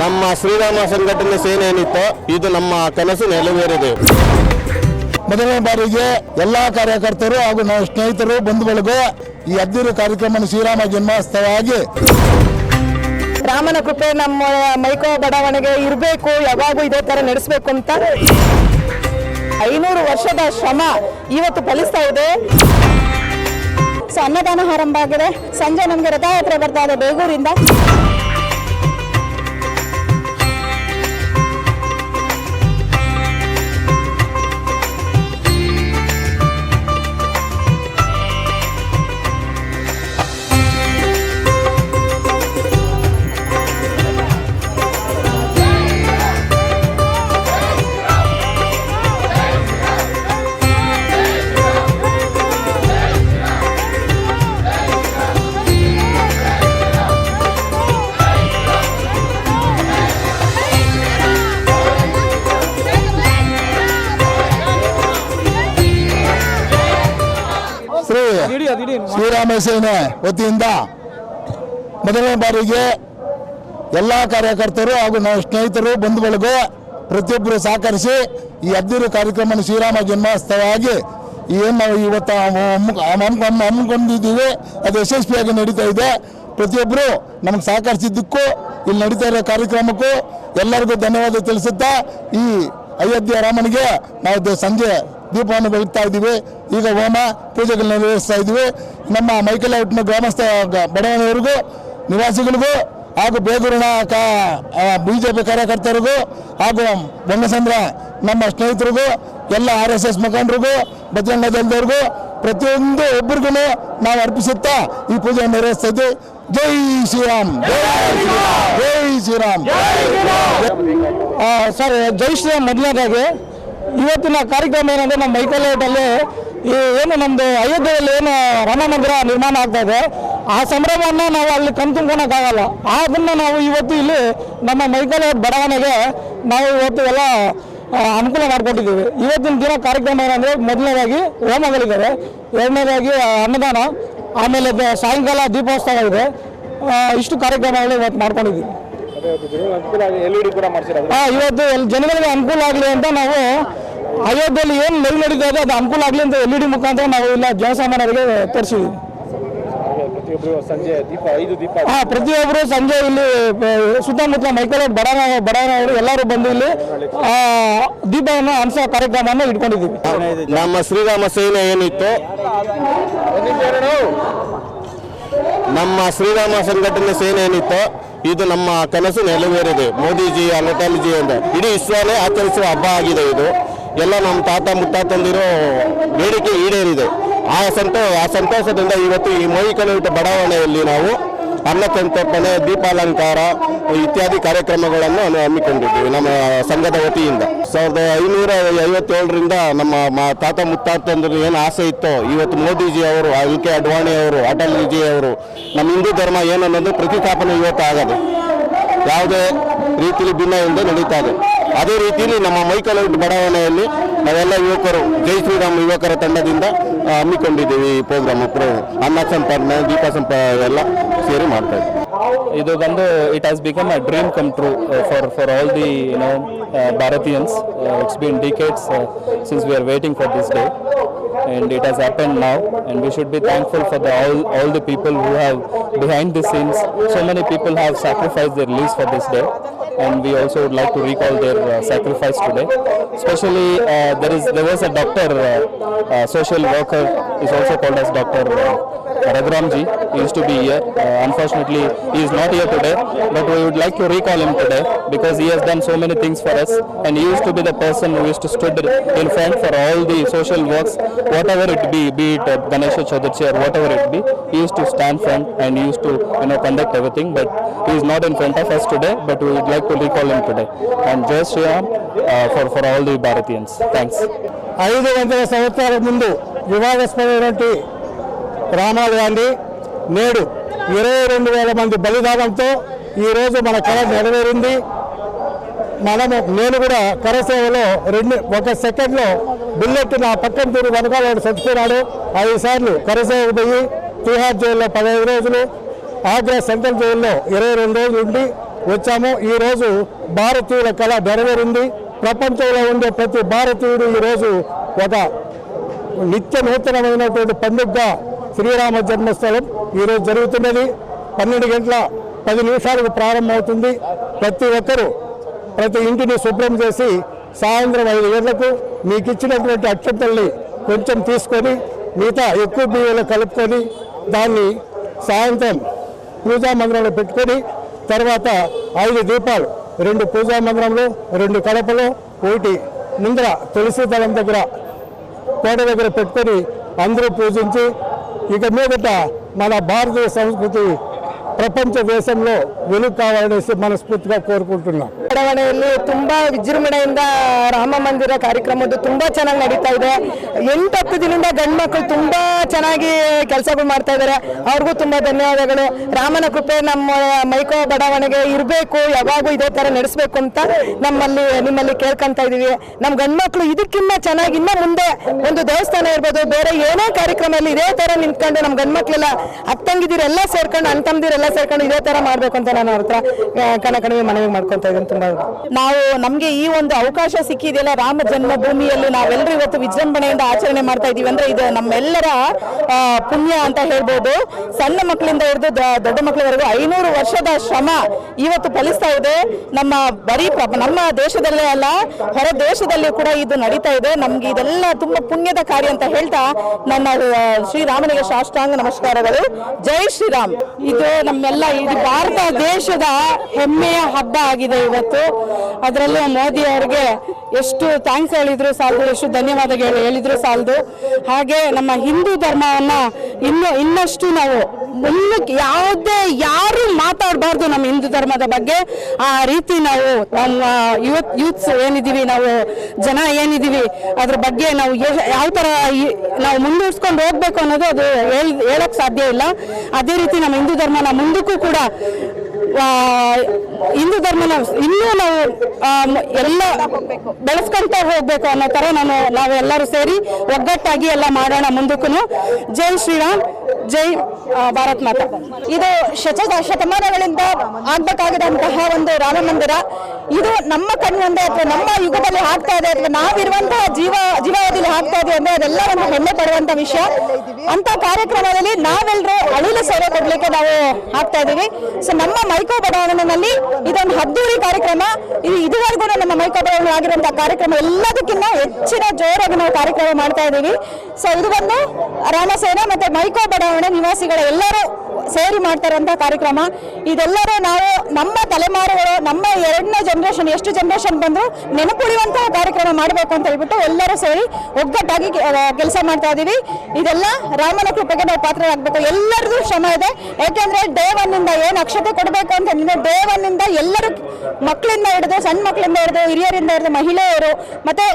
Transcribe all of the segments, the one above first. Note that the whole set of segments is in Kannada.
ನಮ್ಮ ಶ್ರೀರಾಮ ಸಂಘಟನೆ ಸೇನೆ ಏನಿತ್ತು ಇದು ನಮ್ಮ ಕನಸು ನೆರವೇರಿದೆ. ಮೊದಲನೇ ಬಾರಿಗೆ ಎಲ್ಲಾ ಕಾರ್ಯಕರ್ತರು ಹಾಗೂ ನಮ್ಮ ಸ್ನೇಹಿತರು ಬಂಧು ಬಳಗ ಈ ಅದ್ದೂರು ಕಾರ್ಯಕ್ರಮ ಶ್ರೀರಾಮ ಜನ್ಮೋತ್ಸವವಾಗಿ ರಾಮನ ಕೃಪೆ ನಮ್ಮ ಮೈಕೋ ಬಡಾವಣೆಗೆ ಇರಬೇಕು ಯಾವಾಗೂ ಇದೇ ತರ ನಡೆಸಬೇಕು ಅಂತ. ಐನೂರು ವರ್ಷದ ಶ್ರಮ ಇವತ್ತು ಫಲಿಸ್ತಾ ಇದೆ. ಸೊ ಅನ್ನದಾನ ಆರಂಭ ಆಗಿದೆ. ಸಂಜೆ ನಮಗೆ ರಥಯಾತ್ರೆ ಬರ್ತಾ ಇದೆ ಬೇಗೂರಿಂದ. ಶ್ರೀ ಶ್ರೀರಾಮ ಸೇನೆ ವತಿಯಿಂದ ಮೊದಲನೇ ಬಾರಿಗೆ ಎಲ್ಲ ಕಾರ್ಯಕರ್ತರು ಹಾಗೂ ನಮ್ಮ ಸ್ನೇಹಿತರು ಬಂಧುಗಳಿಗೂ ಪ್ರತಿಯೊಬ್ಬರು ಸಹಕರಿಸಿ ಈ ಅದ್ದೂರು ಕಾರ್ಯಕ್ರಮವನ್ನು ಶ್ರೀರಾಮ ಜನ್ಮೋತ್ಸವವಾಗಿ ಏನು ನಾವು ಇವತ್ತು ಹಮ್ಮು- ಹಮ್ಮು- ಹಮ್ಮು- ಹಮ್ಮಿಕೊಂಡಿದ್ದೀವಿ. ಅದು ಯಶಸ್ವಿಯಾಗಿ ನಡೀತಾ ಇದೆ. ಪ್ರತಿಯೊಬ್ಬರು ನಮಗೆ ಸಹಕರಿಸಿದ್ದಕ್ಕೂ ಇಲ್ಲಿ ನಡೀತಾ ಇರೋ ಕಾರ್ಯಕ್ರಮಕ್ಕೂ ಎಲ್ಲರಿಗೂ ಧನ್ಯವಾದ ತಿಳಿಸುತ್ತಾ ಈ ಅಯೋಧ್ಯೆ ರಾಮನಿಗೆ ನಾವು ಸಂಜೆ ದೀಪವನ್ನು ಬೆಳಗ್ತಾ ಇದ್ದೀವಿ. ಈಗ ಹೋಮ ಪೂಜೆಗಳನ್ನ ನೆರವೇರಿಸ್ತಾ ಇದ್ದೀವಿ. ನಮ್ಮ ಮೈಕಲೌಟ್ನ ಗ್ರಾಮಸ್ಥ ಬಡವನವರಿಗೂ, ನಿವಾಸಿಗಳಿಗೂ ಹಾಗೂ ಬೇಗೂರಿನ ಕಾ ಬಿಜೆಪಿ ಕಾರ್ಯಕರ್ತರಿಗೂ ಹಾಗೂ ಬೊಂಗಸಂದ್ರ ನಮ್ಮ ಸ್ನೇಹಿತರಿಗೂ, ಎಲ್ಲ ಆರ್ ಎಸ್ ಎಸ್ ಮುಖಂಡರಿಗೂ ಬಜರಂಗ ಪ್ರತಿಯೊಂದು ಒಬ್ಬರಿಗೂ ನಾವು ಅರ್ಪಿಸುತ್ತಾ ಈ ಪೂಜೆಯನ್ನು ನೆರವೇರಿಸ್ತಾ ಇದ್ದೀವಿ. ಜೈ ಶ್ರೀರಾಮ್. ಜೈ ಶ್ರೀರಾಮ್. ಸರ್, ಜೈ ಶ್ರೀರಾಮ್ ಮೊದಲನೇದಾಗಿ ಇವತ್ತಿನ ಕಾರ್ಯಕ್ರಮ ಏನಂದ್ರೆ ನಮ್ಮ ಮೈಕಲೇಟಲ್ಲಿ ಈ ಏನು ನಮ್ಮದು ಅಯೋಧ್ಯೆಯಲ್ಲಿ ಏನು ರಾಮ ಮಂದಿರ ನಿರ್ಮಾಣ ಆಗ್ತಾ ಇದೆ. ಆ ಸಂಭ್ರಮವನ್ನು ನಾವು ಅಲ್ಲಿ ಕಣ್ತುಂಬ್ಕೊಳಕ್ಕಾಗಲ್ಲ ಅದನ್ನ ನಾವು ಇವತ್ತು ಇಲ್ಲಿ ನಮ್ಮ ಮೈಕಲೇಟ್ ಬಡಾವಣೆಗೆ ನಾವು ಇವತ್ತು ಎಲ್ಲ ಅನುಕೂಲ ಮಾಡಿಕೊಟ್ಟಿದ್ದೀವಿ. ಇವತ್ತಿನ ದಿನ ಕಾರ್ಯಕ್ರಮ ಏನಂದರೆ ಮೊದಲನೇದಾಗಿ ಹೋಮಗಳಿದ್ದಾವೆ. ಎರಡನೇದಾಗಿ ಅನ್ನದಾನ. ಆಮೇಲೆ ಸಾಯಂಕಾಲ ದೀಪೋತ್ಸವ ಇದೆ. ಇಷ್ಟು ಕಾರ್ಯಕ್ರಮಗಳು ಇವತ್ತು ಮಾಡ್ಕೊಂಡಿದ್ದೀವಿ. ಇವತ್ತು ಜನಗಳಿಗೆ ಅನುಕೂಲ ಆಗಲಿ ಅಂತ ನಾವು ಅಯೋಧ್ಯೆಯಲ್ಲಿ ಏನು ಲೈವ್ ನಡೀತಾ ಇದೆ ಅದು ಅನುಕೂಲ ಆಗಲಿ ಅಂತ ಎಲ್ ಇ ಡಿ ಮುಖಾಂತರ ನಾವು ಇಲ್ಲ ಜನಸಾಮಾನ್ಯರಿಗೆ ತರಿಸಿದ್ವಿ. ಹಾ ಪ್ರತಿಯೊಬ್ಬರು ಸಂಜೆ ಇಲ್ಲಿ ಆ, ಸುತ್ತಮುತ್ತ ಮೈಕಲ್ ಬಡಾನ ಬಡಾನವರು ಎಲ್ಲರೂ ಬಂದು ಇಲ್ಲಿ ಆ, ದೀಪವನ್ನು ಹಂಸೋ ಕಾರ್ಯಕ್ರಮವನ್ನು ಇಟ್ಕೊಂಡಿದ್ದೀವಿ. ನಮ್ಮ ಶ್ರೀರಾಮ ಸೇನೆ ಏನಿತ್ತು? ನಮ್ಮ ಶ್ರೀರಾಮ ಸಂಘಟನೆ ಸೇನೆ ಏನಿತ್ತು? ಇದು ನಮ್ಮ ಕನಸು ನೆರವೇರಿದೆ. ಮೋದಿಜಿ ಅಟಲ್ಜಿ ಅಂತ ಇಡೀ ವಿಶ್ವನೇ ಆಚರಿಸುವ ಹಬ್ಬ ಆಗಿದೆ ಇದು. ಎಲ್ಲ ನಮ್ಮ ತಾತ ಮುತ್ತಾತಂದಿರೋ ಬೇಡಿಕೆ ಈಡೇರಿದೆ. ಆ ಸಂತೋ, ಆ ಸಂತೋಷದಿಂದ ಇವತ್ತು ಈ ಮೋಹಿಕನ ಬಡಾವಣೆಯಲ್ಲಿ ನಾವು ಅನ್ನಸಂತರ್ಪಣೆ ದೀಪಾಲಂಕಾರ ಇತ್ಯಾದಿ ಕಾರ್ಯಕ್ರಮಗಳನ್ನು ಹಮ್ಮಿಕೊಂಡಿದ್ದೀವಿ ನಮ್ಮ ಸಂಘದ ವತಿಯಿಂದ. ಸಾವಿರದ ಐನೂರ ಐವತ್ತೇಳರಿಂದ ನಮ್ಮ ತಾತ ಮುತ್ತಾತಂದ್ರೆ ಏನು ಆಸೆ ಇತ್ತೋ, ಇವತ್ತು ಮೋದಿಜಿ ಅವರು ಎಲ್ ಕೆ ಅಡ್ವಾಣಿ ಅವರು, ಅಟಲ್ಜಿ ಅವರು, ನಮ್ಮ ಹಿಂದೂ ಧರ್ಮ ಏನನ್ನೋದು ಪ್ರತಿಷ್ಠಾಪನೆ ಇವತ್ತು ಆಗದು. ಯಾವುದೇ ರೀತಿಯಲ್ಲಿ ಭಿನ್ನ ಎಂದು ನಡೀತಾ ಇದೆ. ಅದೇ ರೀತಿಯಲ್ಲಿ ನಮ್ಮ ಮೈಕಲ್ ಬಡಾವಣೆಯಲ್ಲಿ ನಾವೆಲ್ಲ ಯುವಕರು, ಜೈ ಶ್ರೀರಾಮ್ ಯುವಕರ ತಂಡದಿಂದ ಹಮ್ಮಿಕೊಂಡಿದ್ದೀವಿ ಈ ಪ್ರೋಗ್ರಾಮ್ ಅನ್ನ ಸಂಪನ್ನ ದೀಪ ಸಂಪನ್ನ ಎಲ್ಲ ಸೇರಿ ಮಾಡ್ತಾ ಇದು ಬಂದು it has become a dream come true for for all the no ಭಾರತೀಯನ್ಸ್ it's been decades since we are waiting for this day and it has happen now and we should be thankful for the all all the people who have behind the scenes so many people have sacrifice the release for this day and we also would like to recall their uh, sacrifice today especially uh, there is there was a doctor uh, social worker is also called as dr Raghuramji he used to be here. Unfortunately, he is not here today, but we would like to recall him today because he has done so many things for us, and he used to be the person who used to stood in front for all the social works, whatever it be, be it uh, Ganesha Chaudhary or whatever it be. He used to stand front and he used to you know conduct everything, but he is not in front of us today. But we would like to recall him today. And Jai Sri Ram uh, for for all the Bharatians. Thanks. ఐదు వందల సంవత్సరాల ముందు వివాదాస్పదమైనటువంటి రామాలు గాంధీ నేడు ఇరవై రెండు వేల మంది బలిదానంతో ఈరోజు మన కళ నెరవేరింది మనము నేను కూడా కరసేవలో రెండు ఒక సెకండ్లో బుల్లెట్ నా పక్కన తిరిగి వెనకాల చచ్చిపోయినాడు ఐదు సార్లు కరసేవ పోయి తిహార్ జైల్లో పదహైదు రోజులు ఆగ్రా సెంట్రల్ జైల్లో ఇరవై రెండు రోజులు ఉండి వచ్చాము. ఈరోజు భారతీయుల కళ నెరవేరింది ప్రపంచంలో ఉండే ప్రతి భారతీయుడు ఈరోజు ఒక నిత్య నూతనమైనటువంటి పండుగగా శ్రీరామ జన్మస్థలం ఈరోజు జరుగుతున్నది. పన్నెండు గంటల పది నిమిషాలకు ప్రారంభమవుతుంది. ప్రతి ఒక్కరూ ప్రతి ఇంటిని శుభ్రం చేసి సాయంత్రం ఐదు గంటలకు మీకు ఇచ్చినటువంటి అక్షంతల్ని కొంచెం తీసుకొని మిగతా ఎక్కువ బియ్యంలో కలుపుకొని దాన్ని సాయంత్రం పూజా మందిరంలో పెట్టుకొని తర్వాత ఐదు దీపాలు రెండు పూజా మందిరంలో రెండు కడపలో ఒకటి ముందర తులసి దళం దగ్గర కోట దగ్గర పెట్టుకొని అందరూ పూజించి ఇక మీదట మన భారతీయ సంస్కృతి ప్రపంచ దేశంలో వెలుగు కావాలనేసి మనస్ఫూర్తిగా కోరుకుంటున్నాం ಬಡಾವಣೆಯಲ್ಲಿ ತುಂಬಾ ವಿಜೃಂಭಣೆಯಿಂದ ರಾಮ ಮಂದಿರ ಕಾರ್ಯಕ್ರಮದ್ದು ತುಂಬಾ ಚೆನ್ನಾಗಿ ನಡೀತಾ ಇದೆ ಎಂಟು ಹತ್ತು ದಿನದಿಂದ ಗಂಡು ಮಕ್ಕಳು ತುಂಬಾ ಚೆನ್ನಾಗಿ ಕೆಲಸಗಳು ಮಾಡ್ತಾ ಇದ್ದಾರೆ ಅವ್ರಿಗೂ ತುಂಬಾ ಧನ್ಯವಾದಗಳು ರಾಮನ ಕೃಪೆ ನಮ್ಮ ಮೈಕೋ ಬಡಾವಣೆಗೆ ಇರಬೇಕು ಯಾವಾಗೂ ಇದೇ ತರ ನಡೆಸಬೇಕು ಅಂತ ನಮ್ಮಲ್ಲಿ ನಿಮ್ಮಲ್ಲಿ ಕೇಳ್ಕೊಂತ ಇದೀವಿ ನಮ್ಮ ಗಂಡು ಮಕ್ಕಳು ಇದಕ್ಕಿಂತ ಚೆನ್ನಾಗಿ ಇನ್ನ ಮುಂದೆ ಒಂದು ದೇವಸ್ಥಾನ ಇರ್ಬೋದು ಬೇರೆ ಏನೇ ಕಾರ್ಯಕ್ರಮದಲ್ಲಿ ಇದೇ ತರ ನಿಂತ್ಕೊಂಡು ನಮ್ಮ ಗಂಡು ಮಕ್ಕಳೆಲ್ಲ ಅತ್ತಂಗಿದಿರೆಲ್ಲ ಸೇರ್ಕೊಂಡು ಅಣ್ಣ ತಮ್ಮದಿರೆಲ್ಲ ಸೇರ್ಕೊಂಡು ಇದೇ ತರ ಮಾಡ್ಬೇಕು ಅಂತ ನಾನು ಅವ್ರ ಹತ್ರ ಕಣಕಣಿವೆ ಮನವಿ ಮಾಡ್ಕೊಂತ ಇದ್ದೀನಿ ತುಂಬಾ. ನಾವು ನಮ್ಗೆ ಈ ಒಂದು ಅವಕಾಶ ಸಿಕ್ಕಿದೆಯಲ್ಲ ರಾಮ ಜನ್ಮಭೂಮಿಯಲ್ಲಿ ನಾವೆಲ್ಲರೂ ಇವತ್ತು ವಿಜೃಂಭಣೆಯಿಂದ ಆಚರಣೆ ಮಾಡ್ತಾ ಇದೀವಿ ಅಂದ್ರೆ ಇದು ನಮ್ಮೆಲ್ಲರ ಪುಣ್ಯ ಅಂತ ಹೇಳ್ಬೋದು. ಸಣ್ಣ ಮಕ್ಕಳಿಂದ ಹಿಡಿದು ದೊಡ್ಡ ಮಕ್ಕಳವರೆಗೂ ಐನೂರು ವರ್ಷದ ಶ್ರಮ ಇವತ್ತು ಫಲಿಸ್ತಾ ಇದೆ. ನಮ್ಮ ಬರೀ ನಮ್ಮ ದೇಶದಲ್ಲೇ ಅಲ್ಲ, ಹೊರ ದೇಶದಲ್ಲಿ ಕೂಡ ಇದು ನಡೀತಾ ಇದೆ. ನಮ್ಗೆ ಇದೆಲ್ಲ ತುಂಬಾ ಪುಣ್ಯದ ಕಾರ್ಯ ಅಂತ ಹೇಳ್ತಾ ನನ್ನ ಶ್ರೀರಾಮನಿಗೆ ಸಾಷ್ಟಾಂಗ ನಮಸ್ಕಾರಗಳು. ಜೈ ಶ್ರೀರಾಮ್. ಇದು ನಮ್ಮೆಲ್ಲ ಇದು ಭಾರತ ದೇಶದ ಹೆಮ್ಮೆಯ ಹಬ್ಬ ಆಗಿದೆ ಇವತ್ತು. ಅದರಲ್ಲೂ ಮೋದಿ ಅವರಿಗೆ ಎಷ್ಟು ಥ್ಯಾಂಕ್ಸ್ ಹೇಳಿದ್ರು ಸಾಲದು, ಎಷ್ಟು ಧನ್ಯವಾದಗಳು ಹೇಳಿದ್ರು ಸಾಲದು. ಹಾಗೆ ನಮ್ಮ ಹಿಂದೂ ಧರ್ಮವನ್ನ ಇನ್ನು, ಇನ್ನಷ್ಟು ನಾವು ಮುಂದಕ್ಕೆ ಯಾವುದೇ, ಯಾರು ಮಾತಾಡಬಾರ್ದು ನಮ್ಮ ಹಿಂದೂ ಧರ್ಮದ ಬಗ್ಗೆ. ಆ ರೀತಿ ನಾವು ನಮ್ಮ ಯೂತ್, ಯೂತ್ಸ್ ಏನಿದೀವಿ ನಾವು ಜನ ಏನಿದೀವಿ ಅದ್ರ ಬಗ್ಗೆ ನಾವು ಯಾವ ತರ ನಾವು ಮುಂದುವರ್ಸ್ಕೊಂಡು ಹೋಗ್ಬೇಕು ಅನ್ನೋದು ಅದು ಹೇಳ್, ಹೇಳಕ್ ಸಾಧ್ಯ ಇಲ್ಲ. ಅದೇ ರೀತಿ ನಮ್ಮ ಹಿಂದೂ ಧರ್ಮನ ಮುಂದಕ್ಕೂ ಕೂಡ ಹಿಂದೂ ಧರ್ಮನ ಇನ್ನೂ ನಾವು ಎಲ್ಲ ಬೆಳೆಸ್ಕೊಂತ ಹೋಗ್ಬೇಕು ಅನ್ನೋ ತರ ನಾನು ನಾವೆಲ್ಲರೂ ಸೇರಿ ಒಗ್ಗಟ್ಟಾಗಿ ಎಲ್ಲ ಮಾಡೋಣ ಮುಂದಕ್ಕೂ ಜೈ ಶ್ರೀರಾಮ್, ಜೈ ಭಾರತ್ ಮಾತಾ. ಇದು ಶತ ಶತಮಾನಗಳಿಂದ ಆಗ್ಬೇಕಾಗಿದಂತಹ ಒಂದು ರಾಮ ಮಂದಿರ. ಇದು ನಮ್ಮ ಕಣ್ಣಿನಿಂದ ಅಥವಾ ನಮ್ಮ ಯುಗದಲ್ಲಿ ಆಗ್ತಾ ಇದೆ ಅಥವಾ ನಾವಿರುವಂತಹ ಜೀವ ಜೀವಾವಧಿಯಲ್ಲಿ ಆಗ್ತಾ ಇದೆ ಅಂದ್ರೆ ಅದೆಲ್ಲ ಒಂದು ಹೆಮ್ಮೆ ಪಡುವಂತ ವಿಷಯ. ಅಂತ ಕಾರ್ಯಕ್ರಮದಲ್ಲಿ ನಾವೆಲ್ಲರೂ ಅಳಿಲು ಸೇವೆ ಕೊಡ್ಲಿಕ್ಕೆ ನಾವು ಆಗ್ತಾ ಇದೀವಿ. ಸೊ ನಮ್ಮ ಮೈಕೋ ಬಡಾವಣೆಯಲ್ಲಿ ಇದೊಂದು ಹದ್ದೂರಿ ಕಾರ್ಯಕ್ರಮ. ಇದು ಇದುವರೆಗೂ ನಮ್ಮ ಮೈಕೋ ಬಡಾವಣೆ ಆಗಿರುವಂತಹ ಕಾರ್ಯಕ್ರಮ ಎಲ್ಲದಕ್ಕಿಂತ ಹೆಚ್ಚಿನ ಜೋರಾಗಿ ನಾವು ಕಾರ್ಯಕ್ರಮ ಮಾಡ್ತಾ ಇದೀವಿ. ಸೊ ಇದು ಒಂದು ರಾಮಸೇನ ಮತ್ತೆ ಮೈಕೋ ಬಡಾವಣೆ ನಿವಾಸಿಗಳ ಎಲ್ಲರೂ ಸೇರಿ ಮಾಡ್ತಾರಂತ ಕಾರ್ಯಕ್ರಮ. ಇದೆಲ್ಲರೂ ನಾವು ನಮ್ಮ ತಲೆಮಾರುಗಳು, ನಮ್ಮ ಎರಡನೇ ಜನರೇಷನ್ ಎಷ್ಟು ಜನರೇಷನ್ ಬಂದ್ರು ನೆನಪುಳಿಯುವಂತಹ ಕಾರ್ಯಕ್ರಮ ಮಾಡಬೇಕು ಅಂತ ಹೇಳ್ಬಿಟ್ಟು ಎಲ್ಲರೂ ಸೇರಿ ಒಗ್ಗಟ್ಟಾಗಿ ಕೆಲಸ ಮಾಡ್ತಾ ಇದೀವಿ. ಇದೆಲ್ಲ ರಾಮನ ಕೃಪೆಗೆ ನಾವು ಪಾತ್ರರಾಗಬೇಕು. ಎಲ್ಲರಿಗೂ ಶ್ರಮ ಇದೆ. ಯಾಕೆಂದ್ರೆ ಡೇ ಇಂದ ಏನು ಅಕ್ಷತೆ ಕೊಡಬೇಕು ಅಂತ ಡೇ ಒನ್ ಇಂದ ಎಲ್ಲರೂ ಮಕ್ಕಳಿಂದ ಹಿಡಿದು, ಸಣ್ಣ ಮಕ್ಕಳಿಂದ ಹಿಡಿದು, ಹಿರಿಯರಿಂದ ಹಿಡಿದು, ಮಹಿಳೆಯರು, ಮತ್ತೆ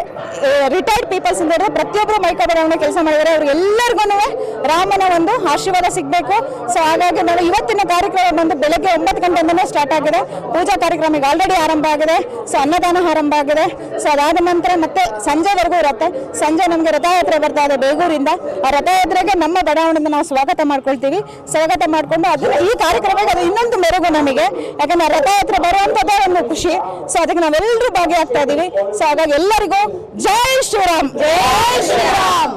ರಿಟೈರ್ಡ್ ಪೀಪಲ್ಸ್ ಇಂದ ಹಿಡಿದು ಪ್ರತಿಯೊಬ್ಬರು ಮೈಕಬರವನ್ನ ಕೆಲಸ ಮಾಡಿದ್ದಾರೆ ಅವ್ರಿಗೆಲ್ಲರಿಗೂ ರಾಮನ ಒಂದು ಆಶೀರ್ವಾದ ಸಿಗಬೇಕು. ಸೊ ಹಾಗಾಗಿ ನಾವು ಇವತ್ತಿನ ಕಾರ್ಯಕ್ರಮ ಬಂದು ಬೆಳಗ್ಗೆ ಒಂಬತ್ತು ಗಂಟೆಯಿಂದನೇ ಸ್ಟಾರ್ಟ್ ಆಗಿದೆ. ಪೂಜಾ ಕಾರ್ಯಕ್ರಮ ಈಗ ಆಲ್ರೆಡಿ ಆರಂಭ ಆಗಿದೆ. ಸೊ ಅನ್ನದಾನ ಆರಂಭ ಆಗಿದೆ. ಸೊ ಅದಾದ ನಂತರ ಮತ್ತೆ ಸಂಜೆವರೆಗೂ ಇರುತ್ತೆ. ಸಂಜೆ ನಮಗೆ ರಥಯಾತ್ರೆ ಬರ್ತಾ ಇದೆ ಬೇಗೂರಿಂದ. ಆ ರಥಯಾತ್ರೆಗೆ ನಮ್ಮ ಬಡಾವಣೆಯಿಂದ ನಾವು ಸ್ವಾಗತ ಮಾಡ್ಕೊಳ್ತೀವಿ. ಸ್ವಾಗತ ಮಾಡ್ಕೊಂಡು ಅದನ್ನ ಈ ಕಾರ್ಯಕ್ರಮಕ್ಕೆ ಅದು ಇನ್ನೊಂದು ಮೆರುಗು ನಮಗೆ. ಯಾಕಂದ್ರೆ ರಥಯಾತ್ರೆ ಬರುವಂಥದ್ದೇ ಒಂದು ಖುಷಿ. ಸೊ ಅದಕ್ಕೆ ನಾವೆಲ್ಲರೂ ಭಾಗಿಯಾಗ್ತಾ ಇದ್ದೀವಿ. ಸೊ ಹಾಗಾಗಿ ಎಲ್ಲರಿಗೂ ಜೈ ಶ್ರೀರಾಮ್. ಜಯ ಶ್ರೀರಾಮ್.